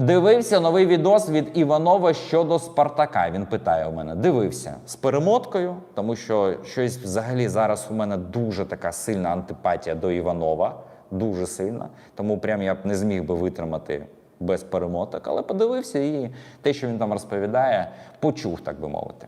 Дивився новий відос від Іванова щодо Спартака. Він питає у мене: дивився з перемоткою, тому що щось взагалі зараз у мене дуже така сильна антипатія до Іванова, дуже сильна. Тому прям я б не зміг би витримати без перемоток, але подивився і те, що він там розповідає, почув, так би мовити.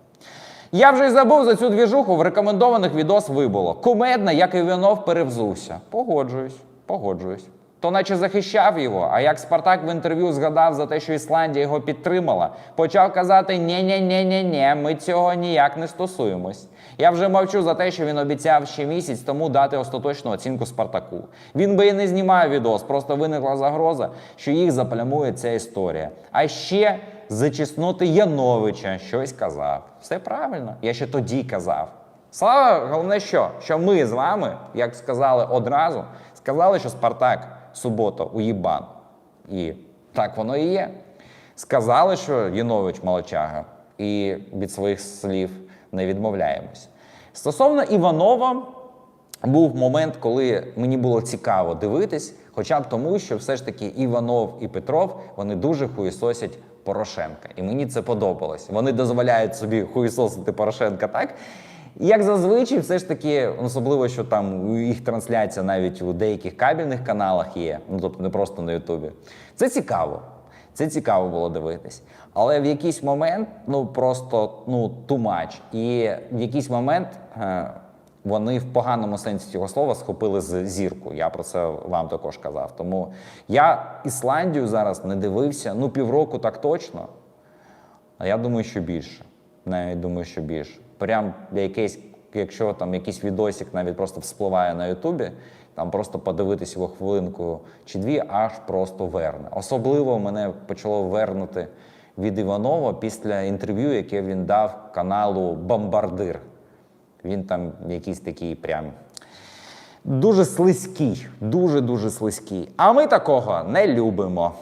Я вже й забув за цю двіжуху. В рекомендованих відос вибуло. Кумедна, як Іванов перевзувся. Погоджуюсь, погоджуюсь. То наче захищав його, а як Спартак в інтерв'ю згадав за те, що Ісландія його підтримала, почав казати ні ні ні ні ні ми цього ніяк не стосуємось. Я вже мовчу за те, що він обіцяв ще місяць тому дати остаточну оцінку Спартаку. Він би і не знімав відос, просто виникла загроза, що їх заплямує ця історія. А ще зачиснути Яновича щось казав. Все правильно, я ще тоді казав. Слава, головне, що? Що ми з вами, як сказали одразу, сказали, що Спартак субота уїбан. І так воно і є. Сказали, що Янович молочага, і від своїх слів не відмовляємось. Стосовно Іванова, був момент, коли мені було цікаво дивитись, хоча б тому, що все ж таки Іванов і Петров вони дуже хуєсосять Порошенка. І мені це подобалось. Вони дозволяють собі хуєсосити Порошенка так. І Як зазвичай, все ж таки, особливо, що там їх трансляція навіть у деяких кабельних каналах є, ну тобто не просто на Ютубі. Це цікаво. Це цікаво було дивитись. Але в якийсь момент, ну просто ну too much. І в якийсь момент е, вони в поганому сенсі цього слова схопили з зірку. Я про це вам також казав. Тому я Ісландію зараз не дивився, ну півроку так точно. А я думаю, що більше. Навіть думаю, що більше. Прям якийсь, якщо там якийсь відосик навіть просто вспливає на Ютубі, там просто подивитись його хвилинку чи дві, аж просто верне. Особливо мене почало вернути від Іванова після інтерв'ю, яке він дав каналу Бомбардир. Він там якийсь такий прям дуже слизький, дуже-дуже слизький. А ми такого не любимо.